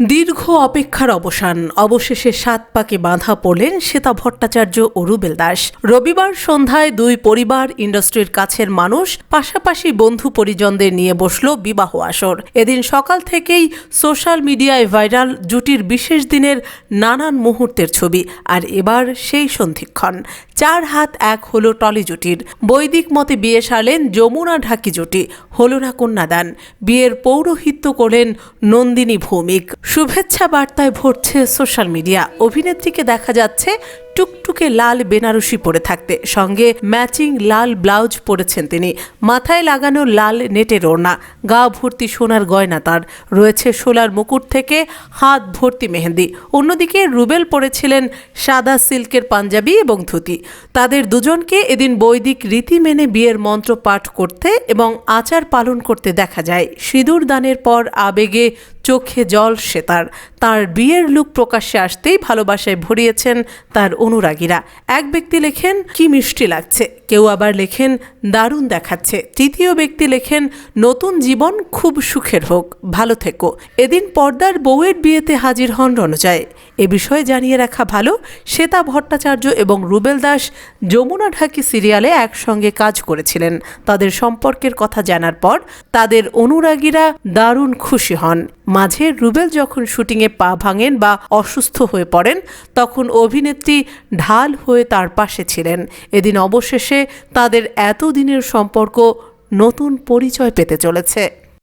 দীর্ঘ অপেক্ষার অবসান। অবশেষে সাত পাকে বাঁধা পড়লেন শ্বেতা ভট্টাচার্য ও রুবেল দাস। রবিবার সন্ধ্যায় দুই পরিবার ইন্ডাস্ট্রির কাছের মানুষ, পাশাপাশি বন্ধু পরিজনদের নিয়ে বসল বিবাহ আসর। এদিন সকাল থেকেই সোশ্যাল মিডিয়ায় ভাইরাল জুটির বিশেষ দিনের নানান মুহূর্তের ছবি, আর এবার সেই সন্ধিক্ষণ। চার হাত এক হলো টলি জুটির। বৈদিক মতে বিয়ে সারলেন যমুনা ঢাকি জুটি হলো না কন্যাদান। বিয়ের পৌরোহিত্য করলেন নন্দিনী ভৌমিক। শুভেচ্ছা বার্তায় ভরছে সোশ্যাল মিডিয়া। অভিনেত্রীকে দেখা যাচ্ছে টুকটুকে লাল বেনারসি পরে থাকতে। সঙ্গে ম্যাচিং লাল ব্লাউজ পরেছেন তিনি। মাথায় লাগানো লাল নেটের ওড়না। গা ভর্তি সোনার গয়না তার। রয়েছে সোলার মুকুট থেকে হাত ভর্তি মেহেন্দি। অন্যদিকে রুবেল পরেছিলেন সাদা সিল্কের পাঞ্জাবি এবং ধুতি। তাদের দুজনকে এদিন বৈদিক রীতি মেনে বিয়ের মন্ত্র পাঠ করতে এবং আচার পালন করতে দেখা যায়। সিঁদুর দানের পর আবেগে চোখে জল সেতার তার বিয়ের লুক প্রকাশ্যে আসতেই ভালোবাসায় ভরিয়েছেন তার অনুরাগীরা। এক ব্যক্তি লেখেন, কি মিষ্টি লাগছে। কেউ আবার লেখেন, দারুণ দেখাচ্ছে। তৃতীয় ব্যক্তি লেখেন, নতুন জীবন খুব সুখের হোক, ভালো থেকো। এদিন পর্দার বউয়ের বিয়েতে হাজির হন রণজয়। এ বিষয়ে জানিয়ে রাখা ভালো, শ্বেতা ভট্টাচার্য এবং রুবেল দাস যমুনা ঢাকি সিরিয়ালে একসঙ্গে কাজ করেছিলেন। তাদের সম্পর্কের কথা জানার পর তাদের অনুরাগীরা দারুণ খুশি হন। মাঝে রুবেল যখন শুটিংয়ে পা ভাঙেন বা অসুস্থ হয়ে পড়েন, তখন অভিনেত্রী ঢাল হয়ে তার পাশে ছিলেন। এদিন অবশেষে তাদের এতদিনের সম্পর্ক নতুন পরিচয় পেতে চলেছে।